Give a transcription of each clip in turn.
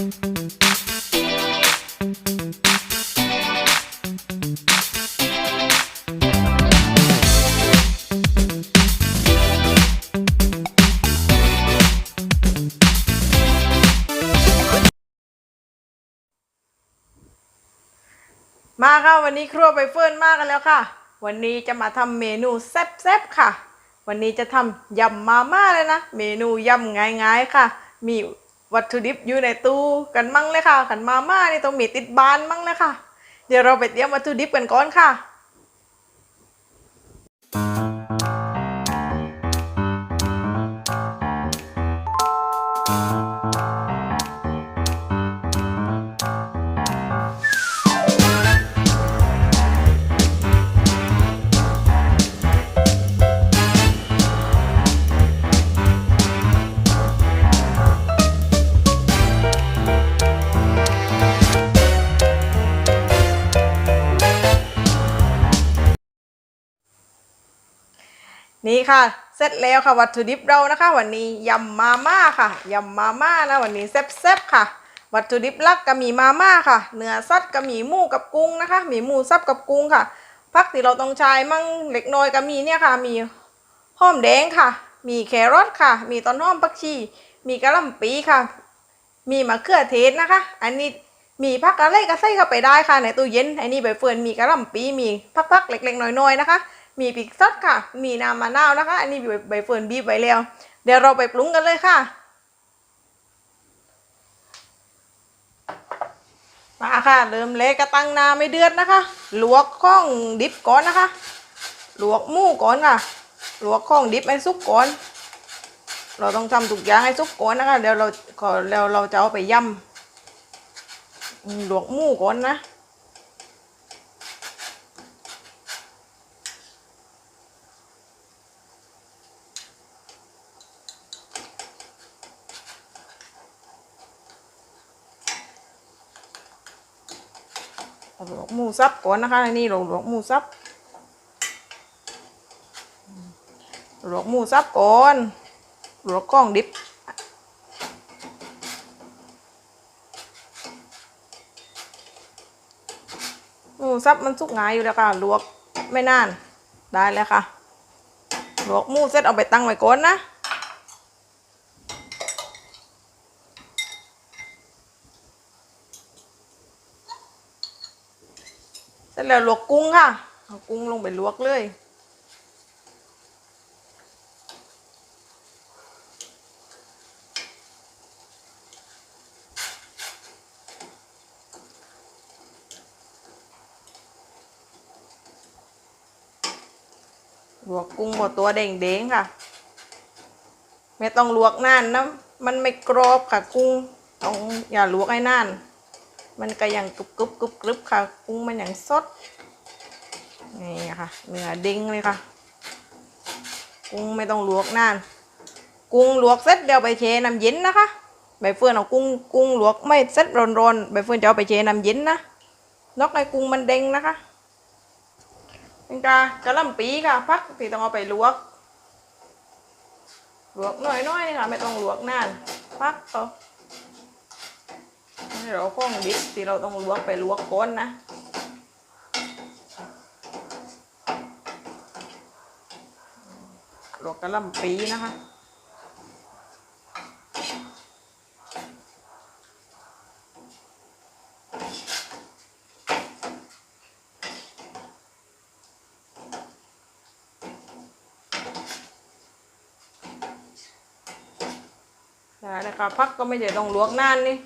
มาค่ะวันนี้ครัวใบเฟิร์นมากกันแล้วค่ะ วันนี้จะมาทำเมนูแซ่บๆค่ะ วันนี้จะทำยำมาม่าเลยนะ เมนูยำง่ายๆค่ะ มี วัตถุดิบอยู่ในตู้กันมั่งเลยค่ะขันมาม่านี่ต้องมีติดบานมั่งเลยค่ะ เดี๋ยวเราไปเตรียมวัตถุดิบกันก่อนค่ะ นี่ค่ะเสร็จแล้วค่ะวัตถุดิบเรานะคะ วันนี้ยำมาม่าค่ะยำมาม่านะวันนี้แซ่บๆค่ะ วัตถุดิบหลักก็มีมาม่าค่ะ เนื้อสัตว์ก็มีหมูกับกุ้งนะคะ มีหมูสับกับกุ้งค่ะผักที่เราต้องใช้มั่งเล็กน้อยก็มีเนี่ยค่ะ มีหอมแดงค่ะ มีแครอทค่ะ มีต้นหอมผักชี มีกระหล่ำปีค่ะ มีมะเขือเทศนะคะ อันนี้มีผักอะไรก็ใส่เข้าไปได้ค่ะ ในตู้เย็นอันนี้ใบเฟิร์นมีกระหล่ำปีมีผักๆเล็กๆน้อยๆนะคะ มีพริกสดค่ะ มีน้ำมะนาวนะคะ อันนี้ใบเฟิร์นบีบไว้แล้ว เดี๋ยวเราไปปรุงกันเลยค่ะมาค่ะเริ่มเละกระตังนาไม่เดือดนะคะ ลวกข้องดิบก่อนนะคะ ลวกหมูก่อนค่ะ ลวกข้องดิบให้สุกก่อน เราต้องทำทุกอย่างให้สุกก่อนนะคะ เดี๋ยวเราขอแล้วเราจะเอาไปย่ำลวกหมูก่อนนะ เอาลวกหมูสับก่อนนะคะอันนี้เราลวกหมูสับหลวกหมูสับก่อนลวกกล้องดิบหมูสับมันสุกง่ายอยู่แล้วค่ะลวกไม่นานได้แล้วค่ะลวกหมูเสร็จเอาไปตั้งไว้ก่อนนะ ร็จแล้วลวกกุ้งค่ะเอากุ้งลงไปลวกเลยลวกกุ้งหมดตัวเด้งๆค่ะ ไม่ต้องลวกนานนะ มันไม่กรอบค่ะกุ้ง ต้องอย่าลวกให้นาน มันก็ยังกรุบกรุบกรุบกรุบค่ะกุ้งมันอยังสดนี่ค่ะเนื้อเด้งเลยค่ะ กุ้งไม่ต้องลวกนาน กุ้งลวกเสร็จเดี๋ยวไปแช่น้ำเย็นนะคะใบเฟิร์นเอากุ้งกุ้งลวกไม่เสร็จร้อนๆใบเฟิร์นจะเอาไปแช่น้ำเย็นนะนอกให้กุ้งมันเด้งนะคะเป็นกากระหลำปีค่ะพักที่ต้องเอาไปลวกลวกน้อยๆนี่ค่ะไม่ต้องลวกนานพักเอา เราข้องดิบที่เราต้องลวกไปลวกก้นนะลวกกระลำปีนะคะแล้วค่ะพักก็ไม่ใช่ต้องลวกนานนี่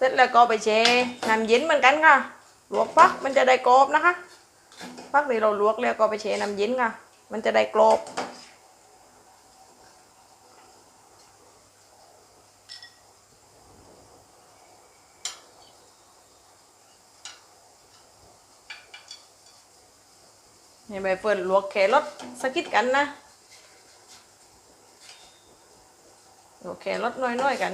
เสร็จแล้วก็ไปแช่น้ำเย็นเหมือนกันค่ะ ลวกพักมันจะได้กรอบนะคะพักที่เราลวกแล้วก็ไปแช่น้ำเย็นค่ะ มันจะได้กรอบนี่ใบเฟิร์นลวกแครอทสกิดกันนะโอเคลดน้อยๆกัน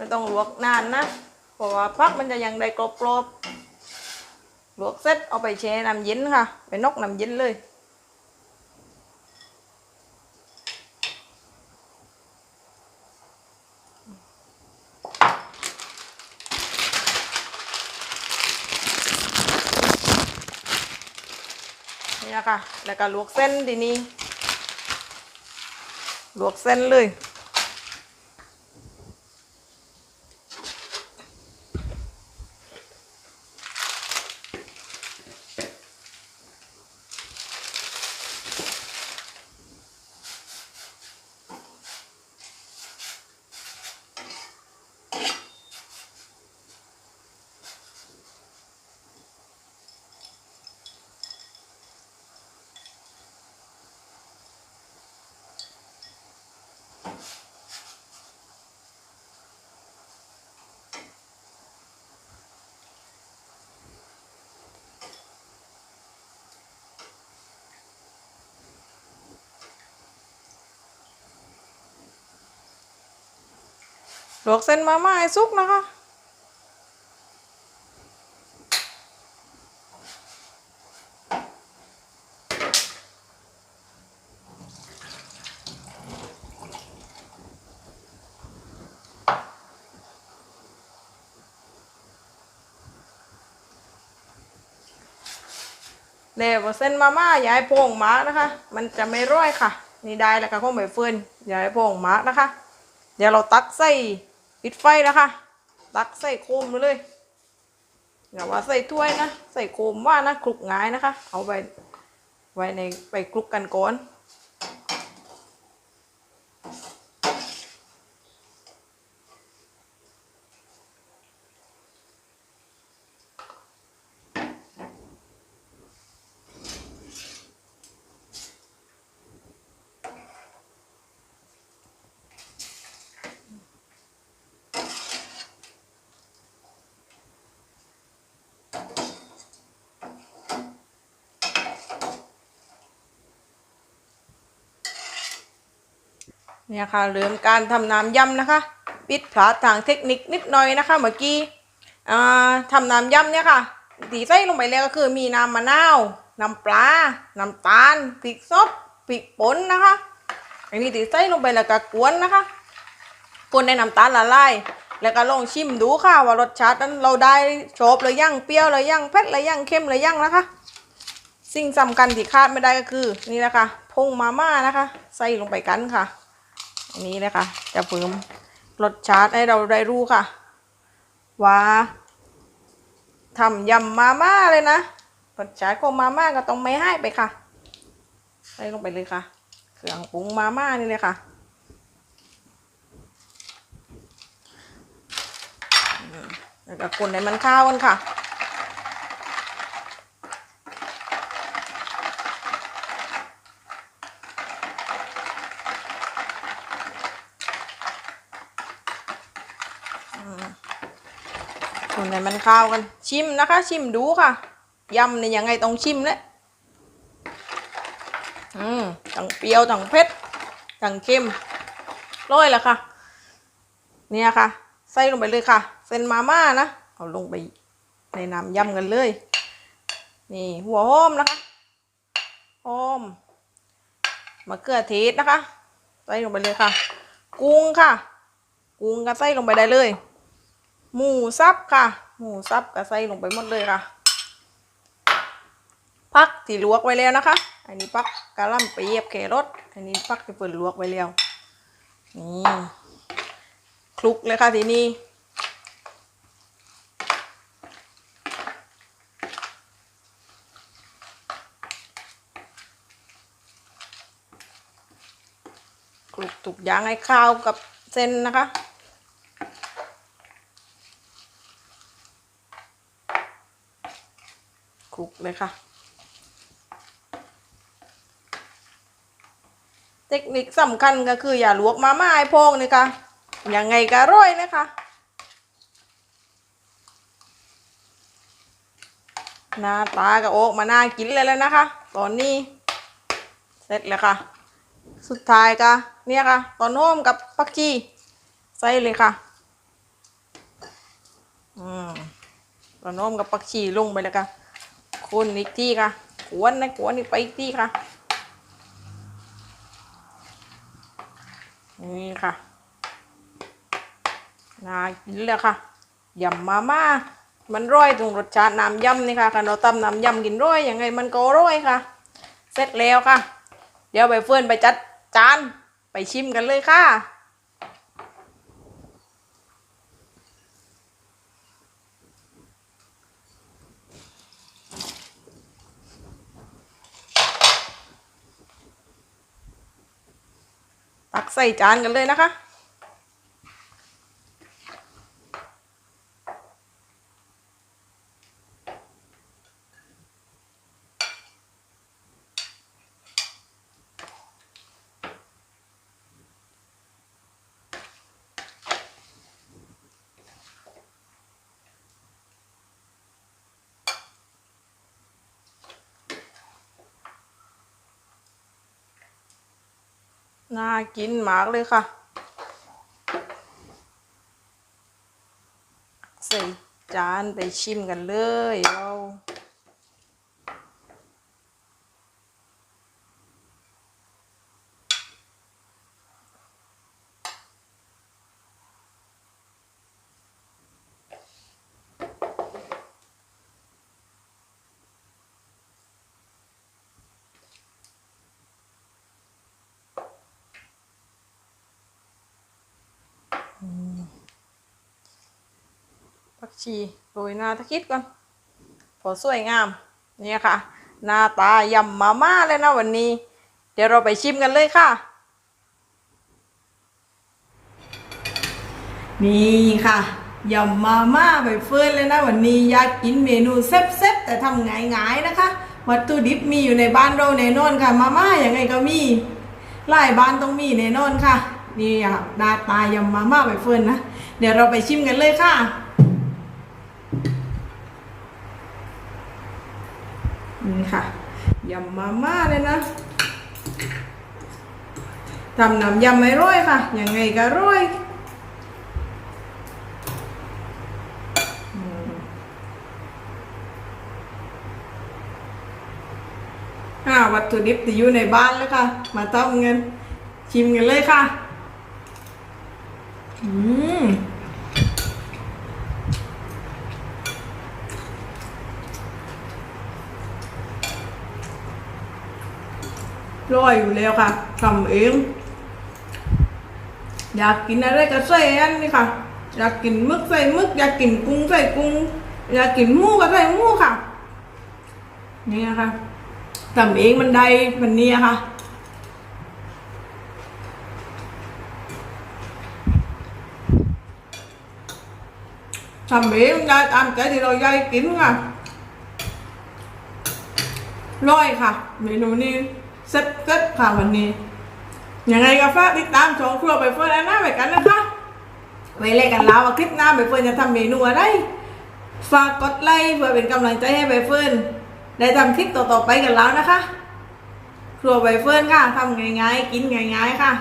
ไม่ต้องลวกนานนะ เพราะว่าผักมันจะยังได้กรอบๆลวกเสร็จเอาไปแช่น้ำเย็นค่ะ ไปนอกน้ำเย็นเลยนี่นะคะแล้วก็ลวกเส้นดีนี้ลวกเส้นเลย ลวกเส้นมาม่าให้สุกนะคะ เดี๋ยวเส้นมาม่าอย่าให้โป่งมานะคะ มันจะไม่ร่อยค่ะ นี่ได้แล้วค่ะข้าวใบเฟินอย่าให้โป่งมานะคะ เดี๋ยวเราตักใส่ ปิดไฟนะคะตักใส่โคมเลยอย่าว่าใส่ถ้วยนะ ใส่โคมว่านะคลุกง่ายนะคะ เอาไปไว้ในไปคลุกกันก่อน เนี่ยค่ะเรื่องการทำน้ำยำนะคะ ปิดพลาดทางเทคนิคนิดหน่อยนะคะ เมื่อกี้อ่าทำน้ำยำเนี่ยค่ะตีใส่ลงไปแล้วก็คือมีน้ำมะนาวน้ำปลาน้ำตาลพริกสดพริกป่นนะคะอันนี้ตีใส่ลงไปแล้วก็กวนนะคะกวนในน้ำตาลละลายแล้วก็ลองชิมดูค่ะว่ารสชาตินั้นเราได้ชอบเลยยังเปรี้ยวเลยยังเผ็ดเลยยังเค็มเลยยังนะคะ สิ่งสำคัญที่ขาดไม่ได้ก็คือ นี่นะคะพงมาม่านะคะ ใส่ลงไปกันค่ะ อันนี้นะคะจะเพิ่มรสชาติให้เราได้รู้ค่ะ ว่าทำยำมาม่าเลยนะรสชาติของมาม่าก็ต้องไม่ให้ไปค่ะใส่ลงไปเลยค่ะ เครื่องปรุงมาม่านี่เลยค่ะแล้วก็คนให้มันข้าวกันค่ะ คน ไหนมันข้าวกัน ชิมนะคะ ชิมดูค่ะยำเนี่ยยังไงต้องชิมแหละอืมตั้งเปรี้ยวตั้งเผ็ดตั้งเค็มร้อยแล้วค่ะ เนี่ยค่ะ ใส่ลงไปเลยค่ะ เส้นมาม่านะ เอาลงไปในน้ำยำกันเลย นี่หัวหอมนะคะหอมมะเขือเทศนะคะ ใส่ลงไปเลยค่ะ กุ้งค่ะ กุ้งก็ใส่ลงไปได้เลย หมูสับค่ะ หมูสับก็ใส่ลงไปหมดเลยค่ะพักที่ลวกไว้แล้วนะคะ อันนี้พักกะหล่ำปีกับแครอทอันนี้พักที่เปิดลวกไว้แล้วนี่คลุกเลยค่ะทีนี้คลุกทุกอย่างให้ข้าวกับเส้นนะคะ ลุกเลยค่ะ เทคนิคสำคัญก็คืออย่าลวกมาม่าให้พองนี่ค่ะยังไงก็ร่อยนะคะหน้าตาก็ออกมาน่ากินเลยแล้วนะคะ ตอนนี้ เสร็จแล้วค่ะ สุดท้ายก็เนี่ยค่ะ ตอนโน้มกับปักชีใส่เลยค่ะอืมตอนโน้มกับปักชีลงไปเลยค่ะ คนอีกทีค่ะ กวนนะกวนอีกไปอีกทีค่ะ นี่ค่ะน่ากินเลยค่ะยำมาม่ามันร่อยตรงรสชาติน้ำยำนี่ค่ะคันเราตำน้ำยำกินร่อยยังไงมันก็ร่อยค่ะ เสร็จแล้วค่ะ เดี๋ยวใบเฟิร์นไปจัดจานไปชิมกันเลยค่ะ ตัก ใส่จานกันเลยนะคะ น่ากินมากเลยค่ะ ใส่จานไปชิมกันเลยเรา กชีโรยหน้าตะคิดก่อนพอสวยงามเนี่ยค่ะ หน้าตายำมาม่าเลยนะวันนี้ เดี๋ยวเราไปชิมกันเลยค่ะ นี่ค่ะยำมาม่าใบเฟิร์นเลยนะวันนี้อยากกินเมนูแซ่บๆแต่ทำง่ายๆนะคะ วัตถุดิบมีอยู่ในบ้านเราแน่นอนค่ะ มาม่าอย่างไงก็มีหลายบ้านต้องมีแน่นอนค่ะ นี่อะหน้าตายำมาม่าใบเฟิร์นนะ เดี๋ยวเราไปชิมกันเลยค่ะ นี่ค่ะยำมาม่าเลยนะทำน้ำยำไม่ร้อยค่ะ ยังไงก็ร้อยอ่าวัตถุดิบที่อยู่ในบ้านแล้วค่ะ มาต้มเงินชิมกันเลยค่ะ อืม ร่อยอยู่แล้วค่ะทำเอง อยากกินอะไรก็ใส่อันนี้ค่ะ อยากกินมึกใส่มึก อยากกินกุ้งใส่กุ้ง อยากกินหมูก็ใส่หมูค่ะ นี่นะคะทำเองมันได้มันเนี่ยค่ะทำเองได้ตามใจที่เราอยากกินค่ะร้อยค่ะ เมนูนี้ เซ็ตเซ็ตค่ะวันนี้ยังไงก็ฝากติดตามชมครัวใบเฟิร์นแอนนาไปกันนะคะไว้เล่กันแล้วว่าคลิปหน้าใบเฟิร์นจะทำเมนูอะไรฝากกดไลค์เพื่อเป็นกำลังใจให้ใบเฟิร์นได้ทำคลิปต่อๆไปกันแล้วนะคะ ครัวใบเฟิร์นค่ะทำง่ายๆ กินง่ายๆค่ะ